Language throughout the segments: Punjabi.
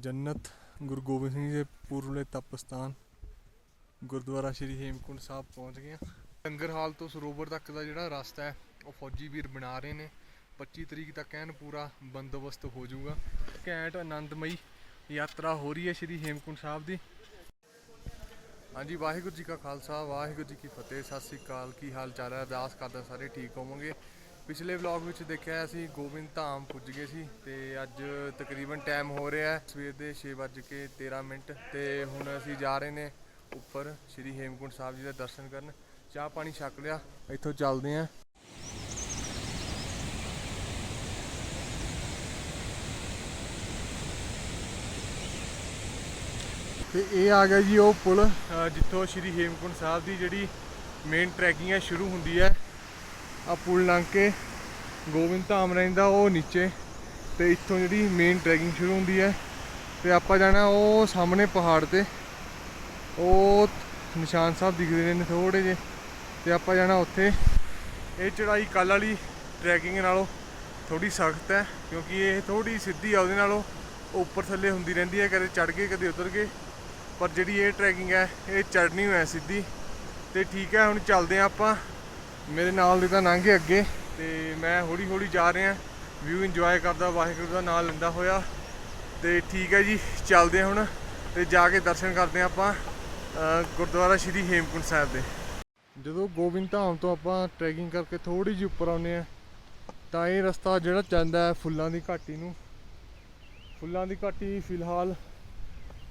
ਜੰਨਤ, ਗੁਰੂ ਗੋਬਿੰਦ ਸਿੰਘ ਜੀ ਦੇ ਪੂਰਵਲੇ ਤਪਸਥਾਨ ਗੁਰਦੁਆਰਾ ਸ਼੍ਰੀ ਹੇਮਕੁੰਟ ਸਾਹਿਬ ਪਹੁੰਚ ਗਏ ਹਾਂ। ਲੰਗਰ ਹਾਲ ਤੋਂ ਸਰੋਵਰ ਤੱਕ ਦਾ ਜਿਹੜਾ ਰਸਤਾ ਹੈ, ਉਹ ਫੌਜੀ ਵੀਰ ਬਣਾ ਰਹੇ ਨੇ। 25 ਤਰੀਕ ਤੱਕ ਐਨ ਪੂਰਾ ਬੰਦੋਬਸਤ ਹੋ ਜਾਊਗਾ। ਘੈਂਟ ਆਨੰਦਮਈ ਯਾਤਰਾ ਹੋ ਰਹੀ ਹੈ ਸ਼੍ਰੀ ਹੇਮਕੁੰਟ ਸਾਹਿਬ ਦੀ। ਹਾਂਜੀ, ਵਾਹਿਗੁਰੂ ਜੀ ਕਾ ਖਾਲਸਾ, ਵਾਹਿਗੁਰੂ ਜੀ ਕੀ ਫਤਿਹ। ਸਤਿ ਸ੍ਰੀ ਅਕਾਲ। ਕੀ ਹਾਲ ਚਾਲ ਹੈ? ਅਰਦਾਸ ਕਰਦਾ ਸਾਰੇ ਠੀਕ ਹੋਵੋਗੇ। ਪਿਛਲੇ ਵਲੌਗ ਵਿੱਚ ਦੇਖਿਆ ਅਸੀਂ ਗੋਬਿੰਦ ਧਾਮ ਪੁੱਜ ਗਏ ਸੀ ਤੇ ਅੱਜ ਤਕਰੀਬਨ ਟਾਈਮ ਹੋ ਰਿਹਾ ਹੈ, ਸਵੇਰ ਦੇ 6:13 ਮਿੰਟ ਤੇ ਹੁਣ ਅਸੀਂ ਜਾ ਰਹੇ ਨੇ ਉੱਪਰ ਸ਼੍ਰੀ ਹੇਮਕੁੰਟ ਸਾਹਿਬ ਜੀ ਦੇ ਦਰਸ਼ਨ ਕਰਨ। ਚਾਹ ਪਾਣੀ ਛਕ ਲਿਆ, ਇੱਥੋਂ ਚੱਲਦੇ ਆਂ ਤੇ ਇਹ ਆ ਗਿਆ ਜੀ ਉਹ ਪੁਲ ਜਿੱਥੋਂ ਸ਼੍ਰੀ ਹੇਮਕੁੰਟ ਸਾਹਿਬ ਦੀ ਜਿਹੜੀ ਮੇਨ ਟਰੈਕਿੰਗ ਹੈ, ਸ਼ੁਰੂ ਹੁੰਦੀ ਹੈ। ਆ ਪੁਲ ਲੰਘ ਕੇ ਗੋਬਿੰਦ ਧਾਮ ਰਹਿੰਦਾ ਉਹ ਨੀਚੇ ਤੇ ਇੱਥੋਂ ਜਿਹੜੀ ਮੇਨ ਟਰੈਕਿੰਗ ਸ਼ੁਰੂ ਹੁੰਦੀ ਹੈ ਤੇ ਆਪਾਂ ਜਾਣਾ ਉਹ ਸਾਹਮਣੇ ਪਹਾੜ ਤੇ। ਉਹ ਨਿਸ਼ਾਨ ਸਾਹਿਬ ਦਿਖਦੇ ਨੇ ਥੋੜੇ ਜੇ ਤੇ ਆਪਾਂ ਜਾਣਾ ਉੱਥੇ। ਇਹ ਚੜਾਈ ਕੱਲ ਵਾਲੀ ਟਰੈਕਿੰਗ ਨਾਲੋਂ ਥੋੜੀ ਸਖਤ ਹੈ ਕਿਉਂਕਿ ਇਹ ਥੋੜੀ ਸਿੱਧੀ ਆ ਉਹਦੇ ਨਾਲੋਂ ਉੱਪਰ ਥੱਲੇ ਹੁੰਦੀ ਰਹਿੰਦੀ ਹੈ, ਕਦੇ ਚੜ ਗਏ ਕਦੇ ਉਤਰ ਗਏ ਪਰ ਜਿਹੜੀ ਇਹ ਟਰੈਕਿੰਗ ਹੈ, ਇਹ ਚੜਨੀ ਹੋਇਆ ਸਿੱਧੀ ਤੇ ਠੀਕ ਹੈ, ਹੁਣ ਚੱਲਦੇ ਹਾਂ ਆਪਾਂ। ਮੇਰੇ ਨਾਲ ਦੇ ਤਾਂ ਲੰਘੇ ਅੱਗੇ ਤੇ ਮੈਂ ਹੌਲੀ ਹੌਲੀ ਜਾ ਰਿਹਾ ਵਿਊ ਇੰਜੋਏ ਕਰਦਾ, ਵਾਹਿਗੁਰੂ ਦਾ ਨਾਮ ਲੈਂਦਾ ਹੋਇਆ ਤੇ ਠੀਕ ਹੈ ਜੀ, ਚੱਲਦੇ ਹਾਂ ਹੁਣ ਤੇ ਜਾ ਕੇ ਦਰਸ਼ਨ ਕਰਦੇ ਹਾਂ ਆਪਾਂ ਗੁਰਦੁਆਰਾ ਸ਼੍ਰੀ ਹੇਮਕੁੰਟ ਸਾਹਿਬ ਦੇ। ਜਦੋਂ ਗੋਬਿੰਦ ਧਾਮ ਤੋਂ ਆਪਾਂ ਟਰੈਕਿੰਗ ਕਰਕੇ ਥੋੜੀ ਜਿਹੀ ਉੱਪਰ ਆਉਂਦੇ ਆ ਤਾਂ ਇਹ ਰਸਤਾ ਜਿਹੜਾ ਜਾਂਦਾ ਹੈ ਫੁੱਲਾਂ ਦੀ ਘਾਟੀ ਨੂੰ। ਫੁੱਲਾਂ ਦੀ ਘਾਟੀ ਫਿਲਹਾਲ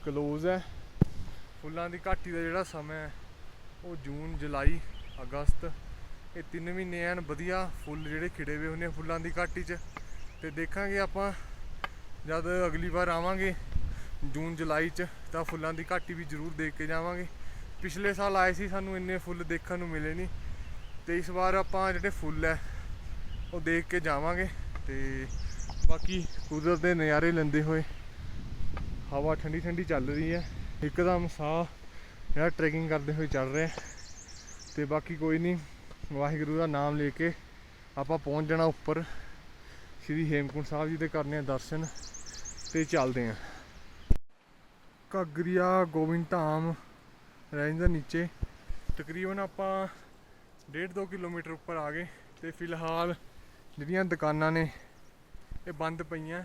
ਕਲੋਜ਼ ਹੈ। ਫੁੱਲਾਂ ਦੀ ਘਾਟੀ ਦਾ ਜਿਹੜਾ ਸਮਾਂ ਹੈ, ਉਹ ਜੂਨ, ਜੁਲਾਈ, ਅਗਸਤ ਇਹ ਤਿੰਨ ਮਹੀਨੇ ਐਨ ਵਧੀਆ ਫੁੱਲ ਜਿਹੜੇ ਖਿੜੇ ਹੋਏ ਹੁੰਦੇ ਆ ਫੁੱਲਾਂ ਦੀ ਘਾਟੀ 'ਚ। ਤੇ ਦੇਖਾਂਗੇ ਆਪਾਂ ਜਦ ਅਗਲੀ ਵਾਰ ਆਵਾਂਗੇ ਜੂਨ, ਜੁਲਾਈ 'ਚ ਤਾਂ ਫੁੱਲਾਂ ਦੀ ਘਾਟੀ ਵੀ ਜ਼ਰੂਰ ਦੇਖ ਕੇ ਜਾਵਾਂਗੇ। ਪਿਛਲੇ ਸਾਲ ਆਏ ਸੀ ਸਾਨੂੰ ਇੰਨੇ ਫੁੱਲ ਦੇਖਣ ਨੂੰ ਮਿਲੇ ਨਹੀਂ। ਤੇ ਇਸ ਵਾਰ ਆਪਾਂ ਜਿਹੜੇ ਫੁੱਲ ਹੈ ਉਹ ਦੇਖ ਕੇ ਜਾਵਾਂਗੇ। ਤੇ ਬਾਕੀ ਕੁਦਰਤ ਦੇ ਨਜ਼ਾਰੇ ਲੈਂਦੇ ਹੋਏ ਹਵਾ ਠੰਡੀ ਠੰਡੀ ਚੱਲ ਰਹੀ ਹੈ ਇੱਕਦਮ ਸਾਹ ਜਿਹੜਾ ਟਰੈਕਿੰਗ ਕਰਦੇ ਹੋਏ ਚੱਲ ਰਿਹਾ। ਹੈ। ਤੇ ਬਾਕੀ ਕੋਈ ਨਹੀਂ ਵਾਹਿਗੁਰੂ ਦਾ ਨਾਮ ਲੈ ਕੇ ਆਪਾਂ ਪਹੁੰਚ ਜਾਣਾ ਉੱਪਰ। ਸ਼੍ਰੀ ਹੇਮਕੁੰਟ ਸਾਹਿਬ ਜੀ ਦੇ ਕਰਨੇ ਆ ਦਰਸ਼ਨ ਤੇ ਚੱਲਦੇ ਆਂ। ਘੱਗਰੀਆ, ਗੋਬਿੰਦ ਧਾਮ ਰਹਿ ਨੀਚੇ। ਤਕਰੀਬਨ ਆਪਾਂ 1.5 ਕਿਲੋਮੀਟਰ ਉੱਪਰ ਆ ਗਏ ਤੇ ਫਿਲਹਾਲ ਜਿਹੜੀਆਂ ਦੁਕਾਨਾਂ ਨੇ ਇਹ ਬੰਦ ਪਈਆਂ।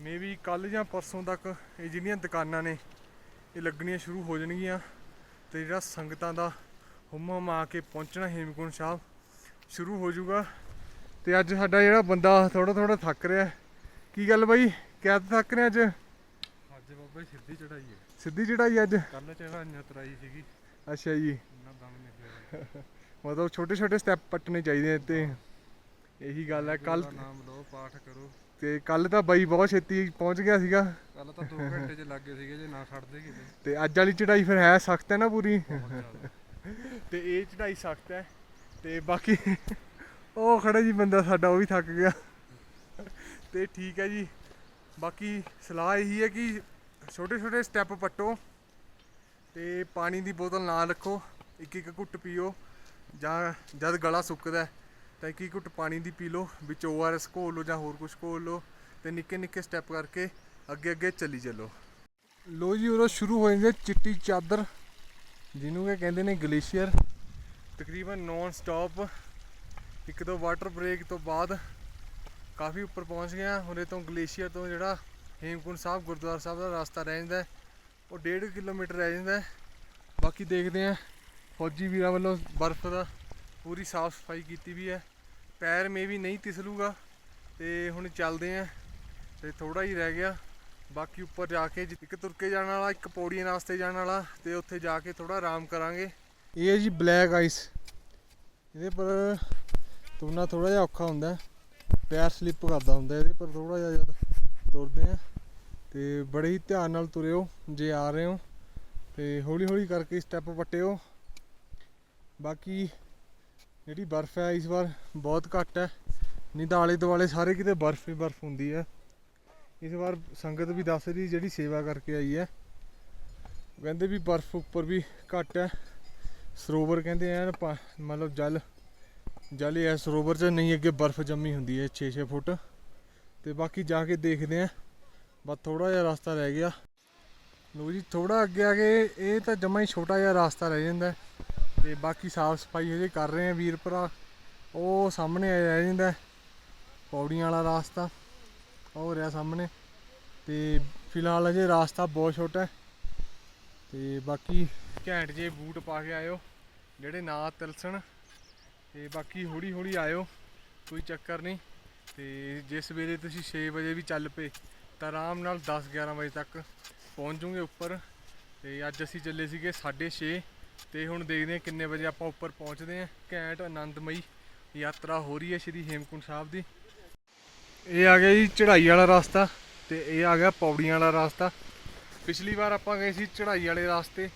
ਮੇਬੀ ਕੱਲ ਜਾਂ ਪਰਸੋਂ ਤੱਕ ਇਹ ਜਿਹੜੀਆਂ ਦੁਕਾਨਾਂ ਨੇ, ਇਹ ਲੱਗਣੀਆਂ ਸ਼ੁਰੂ ਹੋ ਜਾਣਗੀਆਂ ਤੇ ਜਿਹੜਾ ਸੰਗਤਾਂ ਦਾ ਹੁਮ ਆ ਕੇ ਪਹੁੰਚਣਾ ਹੇਮਕੁੰਟ ਸਾਹਿਬ। ਸ਼ੁਰੂ ਹੋ ਜਾਊਗਾ। ਤੇ ਅੱਜ ਸਾਡਾ ਜਿਹੜਾ ਬੰਦਾ ਥੋੜਾ ਥੋੜਾ ਥੱਕ ਰਿਹਾ। ਕੀ ਗੱਲ ਬਾਈ? ਕਿਆ ਥੱਕ ਰਿਹਾ ਅੱਜ? ਅੱਜ ਬਾਬਾ ਸਿੱਧੀ ਚੜਾਈ ਹੈ। ਸਿੱਧੀ ਚੜਾਈ ਅੱਜ? ਕੱਲ ਚੜਾਈਆਂ ਤਰਾਈ ਸੀਗੀ। ਅੱਛਾ ਜੀ। ਮਤਲਬ ਛੋਟੇ ਛੋਟੇ ਸਟੈਪ ਪੱਟਣੇ ਚਾਹੀਦੇ ਨੇ ਤੇ ਇਹੀ ਗੱਲ ਹੈ। ਕੱਲ ਨਾਮ ਲਓ ਪਾਠ ਕਰੋ। ਤੇ ਕੱਲ ਤਾਂ ਬਾਈ ਬਹੁਤ ਛੇਤੀ ਪਹੁੰਚ ਗਿਆ ਸੀਗਾ। ਕੱਲ ਤਾਂ 2 ਘੰਟੇ ਚ ਲੱਗੇ ਸੀਗੇ ਜੇ ਨਾ ਛੱਡਦੇ ਕਿਤੇ। ਤੇ ਅੱਜ ਵਾਲੀ ਚੜਾਈ ਫਿਰ ਹੈ ਸਖਤ ਹੈ ਨਾ ਪੂਰੀ। ਤੇ ਇਹ ਚੜਾਈ ਸਖਤ ਹੈ ਤੇ ਬਾਕੀ ਉਹ ਖੜਾ ਜੀ ਬੰਦਾ ਸਾਡਾ, ਉਹ ਵੀ ਥੱਕ ਗਿਆ। ਤੇ ਠੀਕ ਹੈ ਜੀ। ਬਾਕੀ ਸਲਾਹ ਇਹੀ ਹੈ ਕਿ ਛੋਟੇ ਛੋਟੇ ਸਟੈਪ ਪੱਟੋ ਤੇ ਪਾਣੀ ਦੀ ਬੋਤਲ ਨਾਲ ਰੱਖੋ। ਇੱਕ ਇੱਕ ਘੁੱਟ ਪੀਓ ਜਾਂ ਜਦ ਗਲਾ ਸੁੱਕਦਾ ਤਾਂ ਇੱਕ ਇੱਕ ਘੁੱਟ ਪਾਣੀ ਦੀ ਪੀ ਲਓ, ਵਿੱਚ ORS ਘੋਲ ਲਓ ਜਾਂ ਹੋਰ ਕੁਝ ਘੋਲ ਲਓ ਤੇ ਨਿੱਕੇ ਨਿੱਕੇ ਸਟੈਪ ਕਰਕੇ ਅੱਗੇ ਅੱਗੇ ਚੱਲੀ ਚੱਲੋ। ਲੋ ਜੀ ਉਰੋਂ ਸ਼ੁਰੂ ਹੋ ਜਾਂਦੇ ਚਿੱਟੀ ਚਾਦਰ। ਜਿਹਨੂੰ ਕਿ ਕਹਿੰਦੇ ਨੇ ਗਲੇਸ਼ੀਅਰ। ਤਕਰੀਬਨ ਨੌਨ ਸਟਾਪ ਇੱਕ ਦੋ ਵਾਟਰ ਬ੍ਰੇਕ ਤੋਂ ਬਾਅਦ ਕਾਫੀ ਉੱਪਰ ਪਹੁੰਚ ਗਿਆ। ਹੁਣੇ ਤੋਂ ਗਲੇਸ਼ੀਅਰ ਤੋਂ ਜਿਹੜਾ ਹੇਮਕੁੰਟ ਸਾਹਿਬ, ਗੁਰਦੁਆਰਾ ਸਾਹਿਬ ਦਾ ਰਸਤਾ ਰਹਿ ਜਾਂਦਾ ਉਹ 1.5 ਕਿਲੋਮੀਟਰ ਰਹਿ ਜਾਂਦਾ ਬਾਕੀ ਦੇਖਦੇ ਹਾਂ, ਫੌਜੀ ਵੀਰਾਂ ਵੱਲੋਂ ਬਰਫ਼ ਦਾ ਪੂਰੀ ਸਾਫ਼ ਸਫ਼ਾਈ ਕੀਤੀ ਵੀ ਹੈ। ਪੈਰ ਮੇ ਵੀ ਨਹੀਂ ਤਿਸਲੂਗਾ। ਤੇ ਹੁਣ ਚੱਲਦੇ ਹਾਂ। ਤੇ ਥੋੜਾ ਹੀ ਰਹਿ ਗਿਆ। ਬਾਕੀ ਉੱਪਰ ਜਾ ਕੇ ਜਿ- ਇੱਕ ਤੁਰ ਕੇ ਜਾਣ ਵਾਲਾ, ਇੱਕ ਪੌੜੀਆਂ ਰਾਸਤੇ ਜਾਣ ਵਾਲਾ, ਤੇ ਉੱਥੇ ਜਾ ਕੇ ਥੋੜਾ ਆਰਾਮ ਕਰਾਂਗੇ। ਇਹ ਹੈ ਜੀ ਬਲੈਕ ਆਈਸ। ਇਹਦੇ ਪਰ ਤੁਰਨਾ ਥੋੜਾ ਜਿਹਾ ਔਖਾ ਹੁੰਦਾ ਪੈਰ ਸਲਿੱਪ ਕਰਦਾ ਹੁੰਦਾ ਇਹਦੇ ਪਰ ਥੋੜਾ ਜਿਹਾ ਜਦ ਤੁਰਦੇ ਆ ਤੇ ਬੜੇ ਹੀ ਧਿਆਨ ਨਾਲ ਤੁਰਿਓ, ਜੇ ਆ ਰਹੇ ਹੋ। ਤੇ ਹੌਲੀ ਹੌਲੀ ਕਰਕੇ ਸਟੈਪ ਪੱਟਿਓ ਬਾਕੀ ਜਿਹੜੀ ਬਰਫ਼ ਹੈ, ਇਸ ਵਾਰ ਬਹੁਤ ਘੱਟ ਹੈ। ਨਹੀਂ ਤਾਂ ਆਲੇ ਦੁਆਲੇ ਸਾਰੇ ਕਿਤੇ ਬਰਫ਼ ਹੀ ਬਰਫ਼ ਹੁੰਦੀ ਹੈ। ਇਸ ਵਾਰ ਸੰਗਤ ਵੀ ਦੱਸ ਰਹੀ ਜਿਹੜੀ ਸੇਵਾ ਕਰਕੇ ਆਈ ਹੈ। ਕਹਿੰਦੇ ਵੀ ਬਰਫ਼ ਉੱਪਰ ਵੀ ਘੱਟ ਹੈ। ਸਰੋਵਰ ਕਹਿੰਦੇ ਐਨ ਪਾ- ਮਤਲਬ ਜਲ ਜਲ ਹੈ ਸਰੋਵਰ 'ਚ ਨਹੀਂ ਅੱਗੇ ਬਰਫ਼ ਜੰਮੀ ਹੁੰਦੀ ਹੈ 6-6 ਫੁੱਟ। ਤੇ ਬਾਕੀ ਜਾ ਕੇ ਦੇਖਦੇ ਆ ਬਸ ਥੋੜਾ ਜਿਹਾ ਰਸਤਾ ਰਹਿ ਗਿਆ। ਲੋ ਜੀ ਥੋੜਾ ਅੱਗੇ ਆ ਕੇ ਇਹ ਤਾਂ ਜਮਾ ਹੀ ਛੋਟਾ ਜਿਹਾ ਰਸਤਾ ਰਹਿ ਜਾਂਦਾ ਹੈ। ਤੇ ਬਾਕੀ ਸਾਫ਼ ਸਫ਼ਾਈ ਹਜੇ ਕਰ ਰਹੇ ਆ ਵੀਰ ਭਰਾ। ਉਹ ਸਾਹਮਣੇ ਰਹਿ ਜਾਂਦਾ ਹੈ, ਪੌੜੀਆਂ ਵਾਲਾ ਰਸਤਾ। ਹੋ ਰਿਹਾ ਸਾਹਮਣੇ ਤੇ ਫਿਲਹਾਲ ਅਜੇ ਰਾਸਤਾ ਬਹੁਤ ਛੋਟਾ ਹੈ ਤੇ ਬਾਕੀ ਘੈਂਟ ਜੇ ਬੂਟ ਪਾ ਕੇ ਆਇਓ, ਜਿਹੜੇ ਨਾ ਤਿਲਸਣ, ਤੇ ਬਾਕੀ ਹੌਲੀ ਹੌਲੀ ਆਇਓ, ਕੋਈ ਚੱਕਰ ਨਹੀਂ। ਤੇ ਜੇ ਸਵੇਰੇ ਤੁਸੀਂ 6 ਵਜੇ ਵੀ ਚੱਲ ਪਏ, ਤਾਂ ਆਰਾਮ ਨਾਲ 10 11 ਵਜੇ ਤੱਕ ਪਹੁੰਚ ਜੂਗੇ ਉੱਪਰ। ਤੇ ਅੱਜ ਅਸੀਂ ਚੱਲੇ ਸੀਗੇ 6:30 ਤੇ ਹੁਣ ਦੇਖਦੇ ਹਾਂ ਕਿੰਨੇ ਵਜੇ ਆਪਾਂ ਉੱਪਰ ਪਹੁੰਚਦੇ ਹਾਂ। ਘੈਂਟ ਆਨੰਦਮਈ ਯਾਤਰਾ ਹੋ ਰਹੀ ਹੈ ਸ਼੍ਰੀ ਹੇਮਕੁੰਟ ਸਾਹਿਬ ਦੀ। ਇਹ ਆ ਗਿਆ ਜੀ ਚੜ੍ਹਾਈ ਵਾਲਾ ਰਸਤਾ ਤੇ ਇਹ ਆ ਗਿਆ ਪੌੜੀਆਂ ਵਾਲਾ ਰਸਤਾ। ਪਿਛਲੀ ਵਾਰ ਆਪਾਂ ਗਏ ਸੀ ਚੜ੍ਹਾਈ ਵਾਲੇ ਰਸਤੇ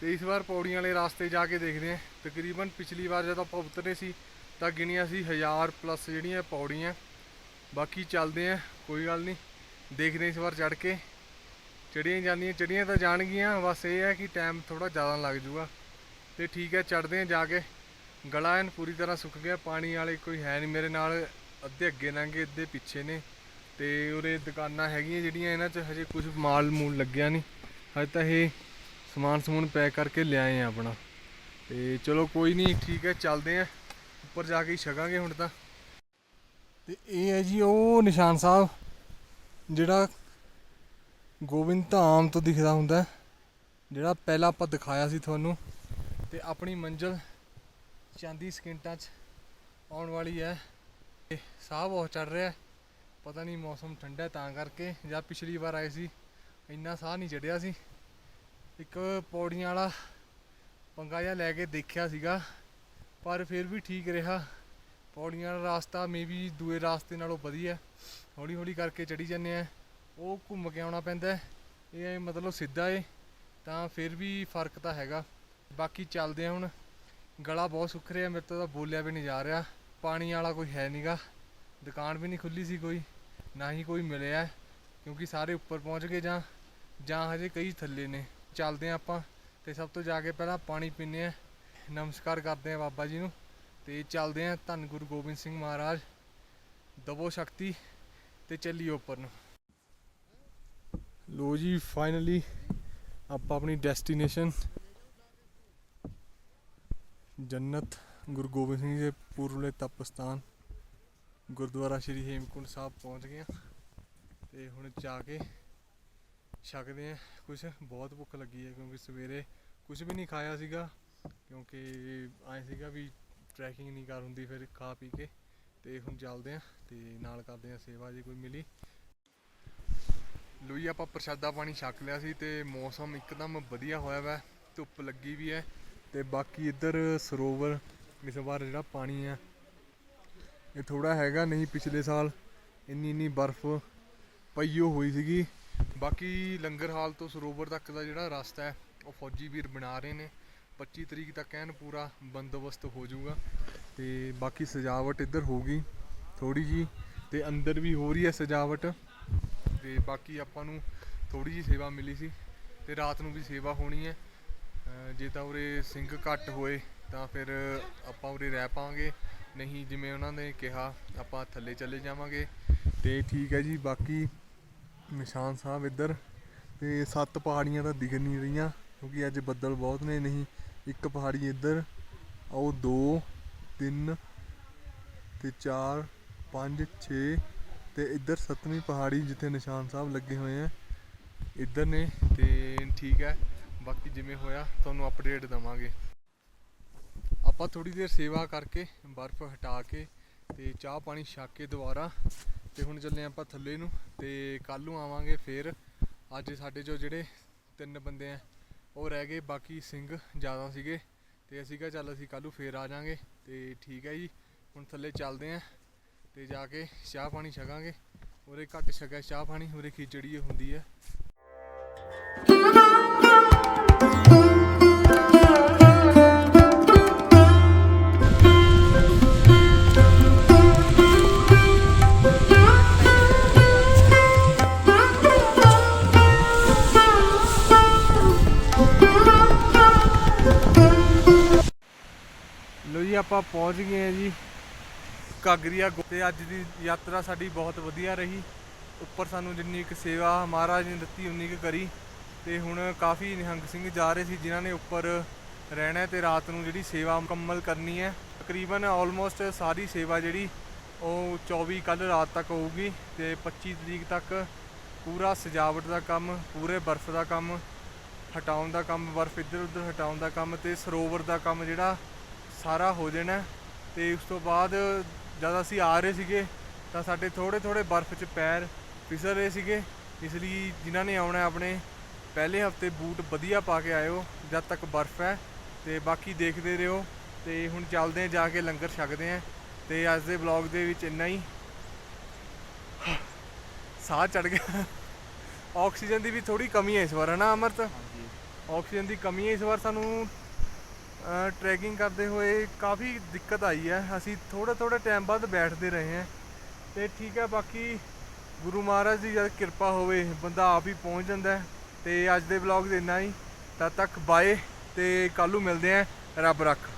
ਤੇ ਇਸ ਵਾਰ ਪੌੜੀਆਂ ਵਾਲੇ ਰਸਤੇ ਜਾ ਕੇ ਦੇਖਦੇ ਹਾਂ। ਤਕਰੀਬਨ ਪਿਛਲੀ ਵਾਰ ਜਦੋਂ ਆਪਾਂ ਉਤਰੇ ਸੀ ਤਾਂ ਗਿਣੀਆਂ ਸੀ 1000 ਪਲੱਸ ਜਿਹੜੀਆਂ ਪੌੜੀਆਂ। ਬਾਕੀ ਚੱਲਦੇ ਆ ਕੋਈ ਗੱਲ ਨਹੀਂ, ਦੇਖਦੇ ਇਸ ਵਾਰ ਚੜ ਕੇ। ਚੜੀਆਂ ਜਾਂਦੀਆਂ ਚੜੀਆਂ ਤਾਂ ਜਾਣਗੀਆਂ, ਬਸ ਇਹ ਹੈ ਕਿ ਟਾਈਮ ਥੋੜਾ ਜ਼ਿਆਦਾ ਲੱਗ ਜੂਗਾ ਤੇ ਠੀਕ ਹੈ ਚੜਦੇ ਆ ਜਾ ਕੇ। ਗਲਾ ਐਨ ਪੂਰੀ ਤਰ੍ਹਾਂ ਸੁੱਕ ਗਿਆ, ਪਾਣੀ ਵਾਲੇ ਕੋਈ ਹੈ ਨਹੀਂ ਮੇਰੇ ਨਾਲ। ਅੱਧੇ ਅੱਗੇ ਲੰਘੇ, ਅੱਧੇ ਪਿੱਛੇ ਨੇ। ਤੇ ਉਰੇ ਦੁਕਾਨਾਂ ਹੈਗੀਆਂ ਜਿਹੜੀਆਂ, ਇਹਨਾਂ 'ਚ ਹਜੇ ਕੁਝ ਮਾਲ ਮੂਲ ਲੱਗਿਆ ਨਹੀਂ। ਹਜੇ ਤਾਂ ਇਹ ਸਮਾਨ ਸਮੂਨ ਪੈਕ ਕਰਕੇ ਲਿਆਏ ਆ ਆਪਣਾ। ਤੇ ਚਲੋ ਕੋਈ ਨਹੀਂ, ਠੀਕ ਹੈ, ਚੱਲਦੇ ਆ। ਉੱਪਰ ਜਾ ਕੇ ਛਕਾਂਗੇ ਹੁਣ ਤਾਂ। ਤੇ ਇਹ ਹੈ ਜੀ ਉਹ ਨਿਸ਼ਾਨ ਸਾਹਿਬ, ਜਿਹੜਾ ਗੋਬਿੰਦ ਧਾਮ ਤੋਂ ਦਿਖਦਾ ਹੁੰਦਾ ਜਿਹੜਾ ਪਹਿਲਾਂ ਆਪਾਂ ਦਿਖਾਇਆ ਸੀ ਤੁਹਾਨੂੰ। ਤੇ ਆਪਣੀ ਮੰਜ਼ਲ ਚਾਂਦੀ ਸਕਿੰਟਾਂ 'ਚ ਆਉਣ ਵਾਲੀ ਹੈ। ਸਾਹ ਬਹੁਤ ਚੜ ਰਿਹਾ ਪਤਾ ਨਹੀਂ ਮੌਸਮ ਠੰਡਾ ਤਾਂ ਕਰਕੇ ਜਾਂ ਪਿਛਲੀ ਵਾਰ ਆਏ ਸੀ, ਇੰਨਾ ਸਾਹ ਨਹੀਂ ਚੜਿਆ ਸੀ। ਇੱਕ ਪੌੜੀਆਂ ਵਾਲਾ ਪੰਗਾ ਜਿਹਾ ਲੈ ਕੇ ਦੇਖਿਆ ਸੀਗਾ, ਪਰ ਫਿਰ ਵੀ ਠੀਕ ਰਿਹਾ। ਪੌੜੀਆਂ ਵਾਲਾ ਰਸਤਾ ਮੇਬੀ ਦੂਏ ਰਸਤੇ ਨਾਲੋਂ ਵਧੀਆ ਹੌਲੀ ਹੌਲੀ ਕਰਕੇ ਚੜੀ ਜਾਂਦੇ ਆ ਉਹ ਘੁੰਮ ਕੇ ਆਉਣਾ ਪੈਂਦਾ ਇਹ ਮਤਲਬ ਸਿੱਧਾ ਏ, ਤਾਂ ਫਿਰ ਵੀ ਫ਼ਰਕ ਤਾਂ ਹੈਗਾ। ਬਾਕੀ ਚੱਲਦੇ ਆ ਹੁਣ। ਗਲਾ ਬਹੁਤ ਸੁੱਕ ਰਿਹਾ, ਮੇਰੇ ਤੋਂ ਤਾਂ ਬੋਲਿਆ ਵੀ ਨਹੀਂ ਜਾ ਰਿਹਾ। ਪਾਣੀ ਵਾਲਾ ਕੋਈ ਹੈ ਨਹੀਂਗਾ ਦੁਕਾਨ ਵੀ ਨਹੀਂ ਖੁੱਲੀ ਸੀ ਕੋਈ, ਨਾ ਹੀ ਕੋਈ ਮਿਲਿਆ, ਕਿਉਂਕਿ ਸਾਰੇ ਉੱਪਰ ਪਹੁੰਚ ਗਏ ਜਾਂ ਜਾਂ ਹਜੇ ਕਈ ਥੱਲੇ ਨੇ। ਚੱਲਦੇ ਆ ਆਪਾਂ ਤੇ ਸਭ ਤੋਂ ਜਾ ਕੇ ਪਹਿਲਾਂ ਪਾਣੀ ਪੀਂਦੇ ਆ ਨਮਸਕਾਰ ਕਰਦੇ ਆ ਬਾਬਾ ਜੀ ਨੂੰ ਤੇ ਚੱਲਦੇ ਆ ਧੰਨ ਗੁਰੂ ਗੋਬਿੰਦ ਸਿੰਘ ਮਹਾਰਾਜ। ਦਵੋ ਸ਼ਕਤੀ ਤੇ ਚੱਲੀਏ ਉੱਪਰ ਨੂੰ। ਲੋ ਜੀ ਫਾਈਨਲੀ ਆਪਾਂ ਆਪਣੀ ਡੈਸਟੀਨੇਸ਼ਨ ਜੰਨਤ ਗੁਰੂ ਗੋਬਿੰਦ ਸਿੰਘ ਜੀ ਦੇ ਪੂਰਵਲੇ ਤਪ ਸਥਾਨ ਗੁਰਦੁਆਰਾ ਸ਼੍ਰੀ ਹੇਮਕੁੰਟ ਸਾਹਿਬ ਪਹੁੰਚ ਗਏ ਹਾਂ ਤੇ ਹੁਣ ਜਾ ਕੇ ਛਕਦੇ ਆ। ਕੁਝ ਬਹੁਤ ਭੁੱਖ ਲੱਗੀ ਹੈ ਕਿਉਂਕਿ ਸਵੇਰੇ ਕੁਝ ਵੀ ਨਹੀਂ ਖਾਇਆ ਸੀਗਾ, ਕਿਉਂਕਿ ਆਏ ਸੀਗਾ ਵੀ ਟਰੈਕਿੰਗ ਨਹੀਂ ਕਰ ਹੁੰਦੀ ਫਿਰ ਖਾ ਪੀ ਕੇ ਤੇ ਹੁਣ ਚੱਲਦੇ ਆ ਤੇ ਨਾਲ ਕਰਦੇ ਆ ਸੇਵਾ ਜੇ ਕੋਈ ਮਿਲੀ। ਲੋਈ ਆਪਾਂ ਪ੍ਰਸ਼ਾਦਾ ਪਾਣੀ ਛਕ ਲਿਆ ਸੀ ਤੇ ਮੌਸਮ ਇੱਕਦਮ ਵਧੀਆ ਹੋਇਆ ਵਾ, ਧੁੱਪ ਲੱਗੀ ਵੀ ਹੈ ਤੇ ਬਾਕੀ ਇੱਧਰ ਸਰੋਵਰ ਇਸ ਵਾਰ ਜਿਹੜਾ ਪਾਣੀ ਆ, ਇਹ ਥੋੜਾ ਹੈਗਾ ਨਹੀਂ ਪਿਛਲੇ ਸਾਲ। ਇੰਨੀ ਇੰਨੀ ਬਰਫ਼ ਪਈਓ ਹੋਈ ਸੀਗੀ। ਬਾਕੀ ਲੰਗਰ ਹਾਲ ਤੋਂ ਸਰੋਵਰ ਤੱਕ ਦਾ ਜਿਹੜਾ ਰਸਤਾ ਹੈ, ਉਹ ਫੌਜੀ ਵੀਰ ਬਣਾ ਰਹੇ ਨੇ। 25 ਤਰੀਕ ਤੱਕ ਐਨ ਪੂਰਾ ਬੰਦੋਬਸਤ ਹੋ ਜਾਊਗਾ। ਤੇ ਬਾਕੀ ਸਜਾਵਟ ਇੱਧਰ ਹੋਊਗੀ ਥੋੜੀ ਜੀ, ਤੇ ਅੰਦਰ ਵੀ ਹੋ ਰਹੀ ਹੈ ਸਜਾਵਟ। ਤੇ ਬਾਕੀ ਆਪਾਂ ਨੂੰ ਥੋੜੀ ਜੀ ਸੇਵਾ ਮਿਲੀ ਸੀ, ਤੇ ਰਾਤ ਨੂੰ ਵੀ ਸੇਵਾ ਹੋਣੀ ਹੈ। ਜੇ ਤਾਂ ਉਰੇ ਸਿੰਘ ਘੱਟ ਹੋਏ ਤਾਂ ਫਿਰ ਆਪਾਂ ਉਰੇ ਰਹਿ ਪਾਵਾਂਗੇ। ਨਹੀਂ, ਜਿਵੇਂ ਉਹਨਾਂ ਨੇ ਕਿਹਾ, ਆਪਾਂ ਥੱਲੇ ਚਲੇ ਜਾਵਾਂਗੇ। ਤੇ ਠੀਕ ਹੈ ਜੀ, ਬਾਕੀ ਨਿਸ਼ਾਨ ਸਾਹਿਬ ਇੱਧਰ। ਤੇ ਸੱਤ ਪਹਾੜੀਆਂ ਤਾਂ ਦਿਖ ਨਹੀਂ ਰਹੀਆਂ, ਕਿਉਂਕਿ ਅੱਜ ਬੱਦਲ ਬਹੁਤ ਨੇ। ਨਹੀਂ, ਇੱਕ ਪਹਾੜੀ ਇੱਧਰ ਉਹ 2 3 ਤੇ 4 5 6 ਤੇ ਇੱਧਰ ਸੱਤਵੀਂ ਪਹਾੜੀ ਜਿੱਥੇ ਨਿਸ਼ਾਨ ਸਾਹਿਬ ਲੱਗੇ ਹੋਏ ਆ, ਇੱਧਰ ਨੇ। ਤੇ ਠੀਕ ਹੈ, ਬਾਕੀ ਜਿਵੇਂ ਹੋਇਆ, ਤੁਹਾਨੂੰ ਅਪਡੇਟ ਦਵਾਂਗੇ। ਆਪਾਂ ਥੋੜੀ ਦੇਰ ਸੇਵਾ ਕਰਕੇ ਬਰਫ਼ ਹਟਾ ਕੇ ਤੇ ਚਾਹ ਪਾਣੀ ਛਕ ਕੇ ਦੁਬਾਰਾ ਤੇ ਹੁਣ ਚੱਲੇ ਆਪਾਂ ਥੱਲੇ ਨੂੰ ਤੇ ਕੱਲ ਨੂੰ ਆਵਾਂਗੇ ਫੇਰ। ਅੱਜ ਸਾਡੇ ਜੋ ਜਿਹੜੇ ਤਿੰਨ ਬੰਦੇ ਆ, ਉਹ ਰਹਿ ਗਏ, ਬਾਕੀ ਸਿੰਘ ਜ਼ਿਆਦਾ ਸੀਗੇ ਤੇ ਅਸੀਂ ਕਿਹਾ ਚੱਲ ਅਸੀਂ ਕੱਲ ਨੂੰ ਫੇਰ ਆ ਜਾਾਂਗੇ ਤੇ ਠੀਕ ਹੈ ਜੀ, ਹੁਣ ਥੱਲੇ ਚੱਲਦੇ ਆਂ ਤੇ ਜਾ ਕੇ ਚਾਹ ਪਾਣੀ ਛਕਾਂਗੇ। ਉਰੇ ਘੱਟ ਛਕਿਆ ਚਾਹ ਪਾਣੀ, ਉਰੇ ਖਿਚੜੀ ਹੁੰਦੀ ਹੈ। ਆਪਾਂ ਪਹੁੰਚ ਗਏ ਆ ਜੀ ਕਾਗਰੀਆ ਗੁ- ਤੇ ਅੱਜ ਦੀ ਯਾਤਰਾ ਸਾਡੀ ਬਹੁਤ ਵਧੀਆ ਰਹੀ। ਉੱਪਰ ਸਾਨੂੰ ਜਿੰਨੀ ਕੁ ਸੇਵਾ ਮਹਾਰਾਜ ਨੇ ਦਿੱਤੀ, ਉਨੀ ਕੁ ਕਰੀ। ਤੇ ਹੁਣ ਕਾਫੀ ਨਿਹੰਗ ਸਿੰਘ ਜਾ ਰਹੇ ਸੀ, ਜਿਨ੍ਹਾਂ ਨੇ ਉੱਪਰ ਰਹਿਣਾ ਹੈ ਤੇ ਰਾਤ ਨੂੰ ਜਿਹੜੀ ਸੇਵਾ ਮੁਕੰਮਲ ਕਰਨੀ ਹੈ। ਤਕਰੀਬਨ ਆਲਮੋਸਟ ਸਾਰੀ ਸੇਵਾ ਜਿਹੜੀ, ਉਹ 24 ਕੱਲ ਰਾਤ ਤੱਕ ਹੋਊਗੀ ਤੇ 25 ਤਰੀਕ ਤੱਕ ਪੂਰਾ ਸਜਾਵਟ ਦਾ ਕੰਮ, ਪੂਰੇ ਬਰਫ਼ ਦਾ ਕੰਮ, ਹਟਾਉਣ ਦਾ ਕੰਮ, ਬਰਫ਼ ਇੱਧਰ ਉੱਧਰ ਹਟਾਉਣ ਦਾ ਕੰਮ ਤੇ ਸਰੋਵਰ ਦਾ ਕੰਮ ਜਿਹੜਾ ਸਾਰਾ ਹੋ ਜਾਣਾ। ਤੇ ਉਸ ਤੋਂ ਬਾਅਦ ਜਦ ਅਸੀਂ ਆ ਰਹੇ ਸੀਗੇ ਤਾਂ ਸਾਡੇ ਥੋੜੇ ਥੋੜੇ ਬਰਫ਼ 'ਚ ਪੈਰ ਫਿਸਲ ਰਹੇ ਸੀਗੇ ਇਸ ਲਈ ਜਿਨ੍ਹਾਂ ਨੇ ਆਉਣਾ ਆਪਣੇ ਪਹਿਲੇ ਹਫ਼ਤੇ ਬੂਟ ਵਧੀਆ ਪਾ ਕੇ ਆਇਓ ਜਦ ਤੱਕ ਬਰਫ਼ ਹੈ ਤੇ ਬਾਕੀ ਦੇਖਦੇ ਰਹੋ ਤੇ ਹੁਣ ਚੱਲਦੇ ਹਾਂ ਜਾ ਕੇ ਲੰਗਰ ਛਕਦੇ ਹਾਂ ਤੇ ਅੱਜ ਦੇ ਵਲੌਗ ਦੇ ਵਿੱਚ ਇੰਨਾ ਹੀ। ਸਾਹ ਚੜ ਗਿਆ। ਆਕਸੀਜਨ ਦੀ ਵੀ ਥੋੜੀ ਕਮੀ ਹੈ ਇਸ ਵਾਰ ਹਨਾ ਅਮਰਤ? ਹਾਂਜੀ। ਆਕਸੀਜਨ ਦੀ ਕਮੀ ਹੈ ਇਸ ਵਾਰ ਸਾਨੂੰ ਟਰੈਕਿੰਗ ਕਰਦੇ ਹੋਏ ਕਾਫੀ ਦਿੱਕਤ ਆਈ ਹੈ। ਅਸੀਂ ਥੋੜਾ ਥੋੜਾ ਟਾਈਮ ਬਾਅਦ ਬੈਠਦੇ ਰਹੇ ਹਾਂ। ਤੇ ਠੀਕ ਹੈ, ਬਾਕੀ ਗੁਰੂ ਮਹਾਰਾਜ ਦੀ ਜਦ ਕਿਰਪਾ ਹੋਵੇ, ਬੰਦਾ ਆਪ ਹੀ ਪਹੁੰਚ ਜਾਂਦਾ ਹੈ। ਤੇ ਅੱਜ ਦੇ ਵਲੌਗ ਦੇ ਇੰਨਾ ਹੀ। ਤਦ ਤੱਕ ਬਾਏ ਤੇ ਕੱਲ੍ਹ ਨੂੰ ਮਿਲਦੇ ਹਾਂ। ਰੱਬ ਰੱਖ।